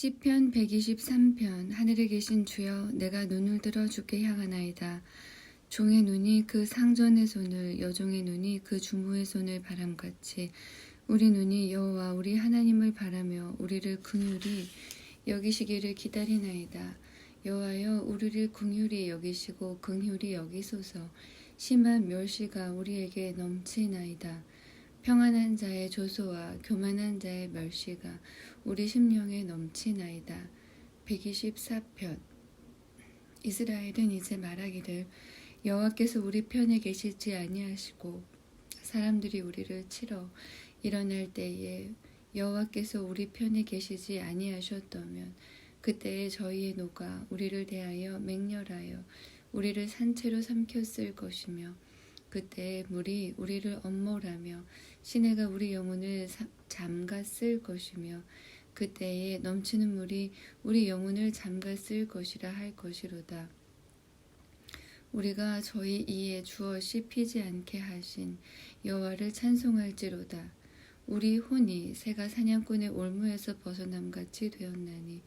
시편 123편 하늘에 계신 주여 내가 눈을 들어 주께 향하나이다. 종의 눈이 그 상전의 손을 여종의 눈이 그 주무의 손을 바람같이 우리 눈이 여호와 우리 하나님을 바라며 우리를 긍휼히 여기시기를 기다리나이다. 여호와여 우리를 긍휼히 여기시고 긍휼히 여기소서 심한 멸시가 우리에게 넘치나이다. 평안한 자의 조소와 교만한 자의 멸시가 우리 심령에 넘치나이다. 124편 이스라엘은 이제 말하기를 여호와께서 우리 편에 계시지 아니하시고 사람들이 우리를 치러 일어날 때에 여호와께서 우리 편에 계시지 아니하셨다면 그때에 저희의 노가 우리를 대하여 맹렬하여 우리를 산채로 삼켰을 것이며 그때 물이 우리를 엄몰하며 시내가 우리 영혼을 잠갔을 것이며 그때에 넘치는 물이 우리 영혼을 잠갔을 것이라 할 것이로다. 우리가 저희 이에 주어 씹히지 않게 하신 여호와를 찬송할지로다. 우리 혼이 새가 사냥꾼의 올무에서 벗어남같이 되었나니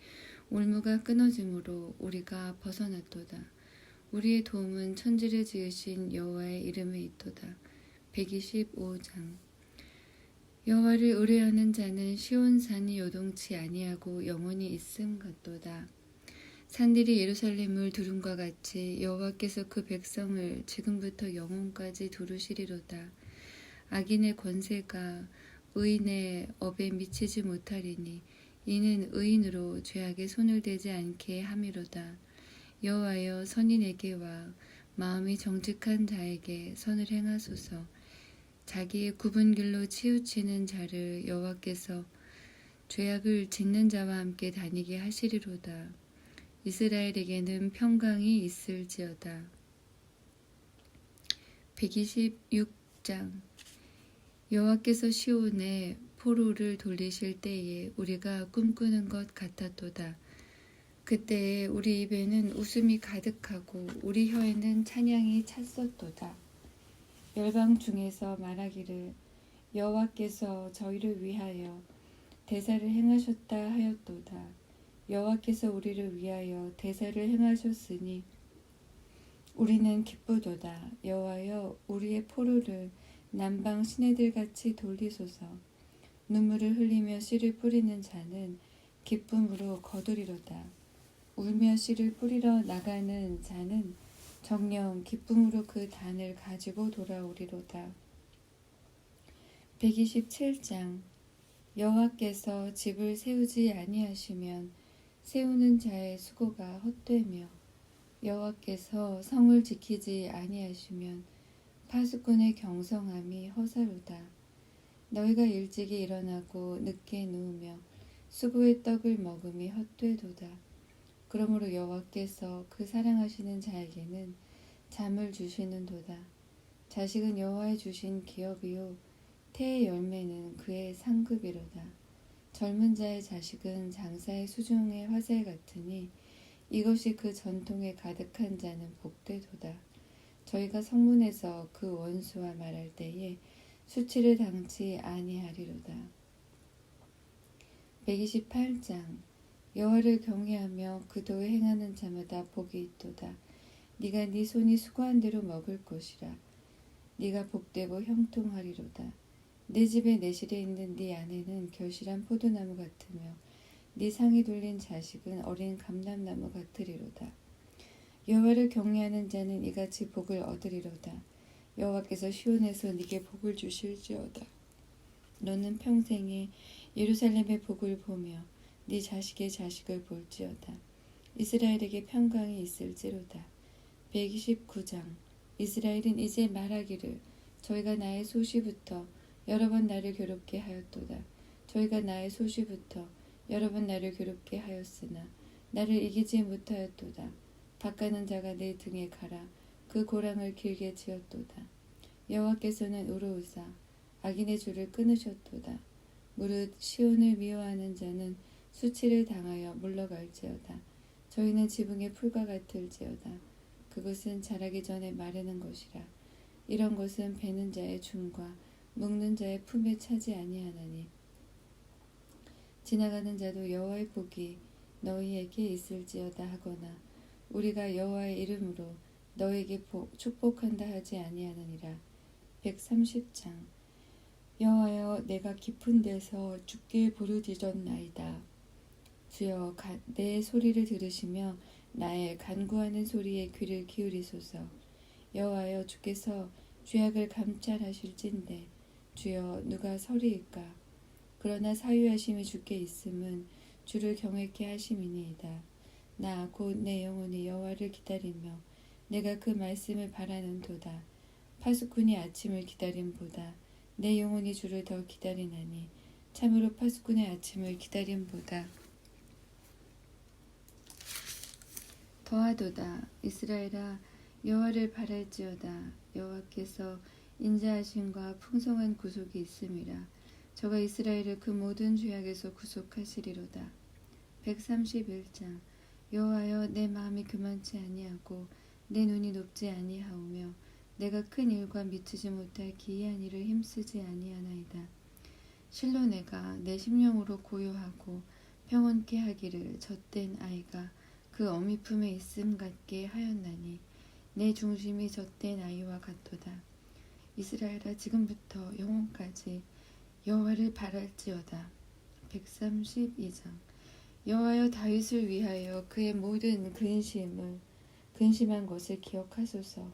올무가 끊어짐으로 우리가 벗어났도다. 우리의 도움은 천지를 지으신 여호와의 이름에 있도다. 125장 여호와를 의뢰하는 자는 시온 산이 요동치 아니하고 영원히 있음 같도다. 산들이 예루살렘을 두름과 같이 여호와께서 그 백성을 지금부터 영원까지 두루시리로다. 악인의 권세가 의인의 업에 미치지 못하리니 이는 의인으로 죄악에 손을 대지 않게 함이로다. 여호와여 선인에게 와 마음이 정직한 자에게 선을 행하소서. 자기의 굽은 길로 치우치는 자를 여호와께서 죄악을 짓는 자와 함께 다니게 하시리로다. 이스라엘에게는 평강이 있을지어다. 126장 여호와께서 시온에 포로를 돌리실 때에 우리가 꿈꾸는 것 같았도다. 그때에 우리 입에는 웃음이 가득하고 우리 혀에는 찬양이 찼었도다. 열방 중에서 말하기를 여호와께서 저희를 위하여 대사를 행하셨다 하였도다. 여호와께서 우리를 위하여 대사를 행하셨으니 우리는 기쁘도다. 여호와여 우리의 포로를 남방 시내들 같이 돌리소서. 눈물을 흘리며 씨를 뿌리는 자는 기쁨으로 거두리로다. 울며 씨를 뿌리러 나가는 자는 정령 기쁨으로 그 단을 가지고 돌아오리로다. 127장 여호와께서 집을 세우지 아니하시면 세우는 자의 수고가 헛되며 여호와께서 성을 지키지 아니하시면 파수꾼의 경성함이 허사로다. 너희가 일찍이 일어나고 늦게 누우며 수고의 떡을 먹음이 헛되도다. 그러므로 여호와께서 그 사랑하시는 자에게는 잠을 주시는 도다. 자식은 여호와의 주신 기업이요 태의 열매는 그의 상급이로다. 젊은 자의 자식은 장사의 수중의 화살 같으니 이것이 그 전통에 가득한 자는 복되도다. 저희가 성문에서 그 원수와 말할 때에 수치를 당치 아니하리로다. 128장 여호와를 경외하며 그 도에 행하는 자마다 복이 있도다. 네가 네 손이 수고한 대로 먹을 것이라. 네가 복되고 형통하리로다. 네 집에 내실에 있는 네 아내는 결실한 포도나무 같으며 네 상이 돌린 자식은 어린 감람나무 같으리로다. 여호와를 경외하는 자는 이같이 복을 얻으리로다. 여호와께서 시온에서 네게 복을 주실지어다. 너는 평생에 예루살렘의 복을 보며 네 자식의 자식을 볼지어다. 이스라엘에게 평강이 있을지로다. 129장 이스라엘은 이제 말하기를 저희가 나의 소시부터 여러 번 나를 괴롭게 하였도다. 저희가 나의 소시부터 여러 번 나를 괴롭게 하였으나 나를 이기지 못하였도다. 바가는 자가 내 등에 가라. 그 고랑을 길게 지었도다. 여호와께서는 우르우사 악인의 줄을 끊으셨도다. 무릇 시온을 미워하는 자는 수치를 당하여 물러갈지어다. 저희는 지붕의 풀과 같을지어다. 그것은 자라기 전에 마르는 것이라. 이런 것은 베는 자의 중과 묶는 자의 품에 차지 아니하나니 지나가는 자도 여호와의 복이 너희에게 있을지어다 하거나 우리가 여호와의 이름으로 너에게 축복한다 하지 아니하느니라. 130장 여호와여 내가 깊은 데서 주께 부르짖었나이다. 주여 내 소리를 들으시며 나의 간구하는 소리에 귀를 기울이소서. 여호와여 주께서 죄악을 감찰하실진데 주여 누가 서리이까 그러나 사유하심이 주께 있음은 주를 경외케 하심이니이다. 나 곧 내 영혼이 여호와를 기다리며 내가 그 말씀을 바라는도다. 파수꾼이 아침을 기다림보다 내 영혼이 주를 더 기다리나니 참으로 파수꾼의 아침을 기다림보다 더하도다. 이스라엘아 여호와를 바랄지어다. 여호와께서 인자하심과 풍성한 구속이 있음이라. 저가 이스라엘을 그 모든 죄악에서 구속하시리로다. 131장 여호와여 내 마음이 교만치 아니하고 내 눈이 높지 아니하오며 내가 큰 일과 미치지 못할 기이한 일을 힘쓰지 아니하나이다. 실로 내가 내 심령으로 고요하고 평온케 하기를 젖된 아이가 그 어미 품에 있음 같게 하였나니 내 중심이 젖된 아이와 같도다. 이스라엘아 지금부터 영원까지 여호와를 바랄지어다. 132장 여호와여 다윗을 위하여 그의 모든 근심을 근심한 것을 기억하소서.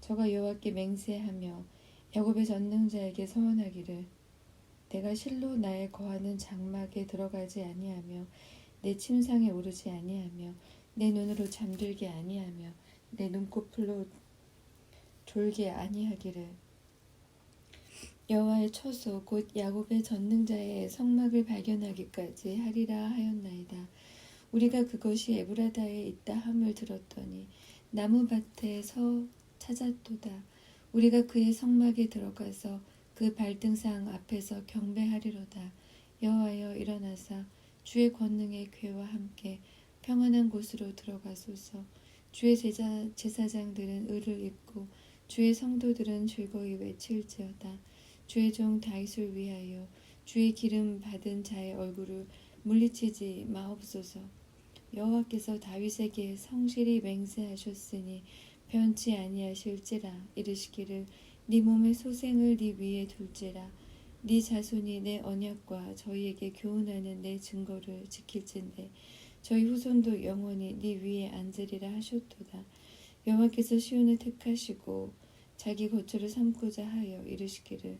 저가 여호와께 맹세하며 야곱의 전능자에게 서원하기를 내가 실로 나의 거하는 장막에 들어가지 아니하며 내 침상에 오르지 아니하며 내 눈으로 잠들게 아니하며 내 눈꺼풀로 졸게 아니하기를 여호와의 처소 곧 야곱의 전능자의 성막을 발견하기까지 하리라 하였나이다. 우리가 그것이 에브라다에 있다 함을 들었더니 나무밭에 서 찾았도다. 우리가 그의 성막에 들어가서 그 발등상 앞에서 경배하리로다. 여호와여 일어나사 주의 권능의 괴와 함께 평안한 곳으로 들어가소서. 주의 제자 제사장들은 의를 입고 주의 성도들은 즐거이 외칠지어다. 주의 종 다윗을 위하여 주의 기름 받은 자의 얼굴을 물리치지 마옵소서. 여호와께서 다윗에게 성실히 맹세하셨으니 변치 아니하실지라 이르시기를 네 몸의 소생을 네 위에 둘지라 네 자손이 내 언약과 저희에게 교훈하는 내 증거를 지킬진대 저희 후손도 영원히 네 위에 앉으리라 하셨도다 여호와께서 시온을 택하시고 자기 거처를 삼고자 하여 이르시기를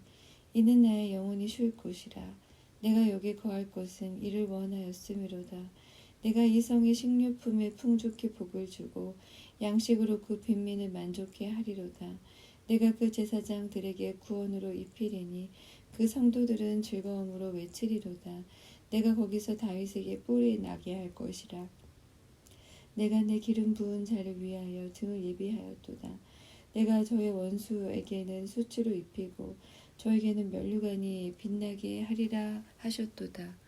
이는 나의 영혼이 쉴 곳이라. 내가 여기 거할 것은 이를 원하였음이로다. 내가 이 성의 식료품에 풍족히 복을 주고 양식으로 그 빈민을 만족해 하리로다. 내가 그 제사장들에게 구원으로 입히리니 그 성도들은 즐거움으로 외치리로다. 내가 거기서 다윗에게 뿔이 나게 할 것이라. 내가 내 기름 부은 자를 위하여 등을 예비하였도다. 내가 저의 원수에게는 수치로 입히고 저에게는 면류관이 빛나게 하리라 하셨도다.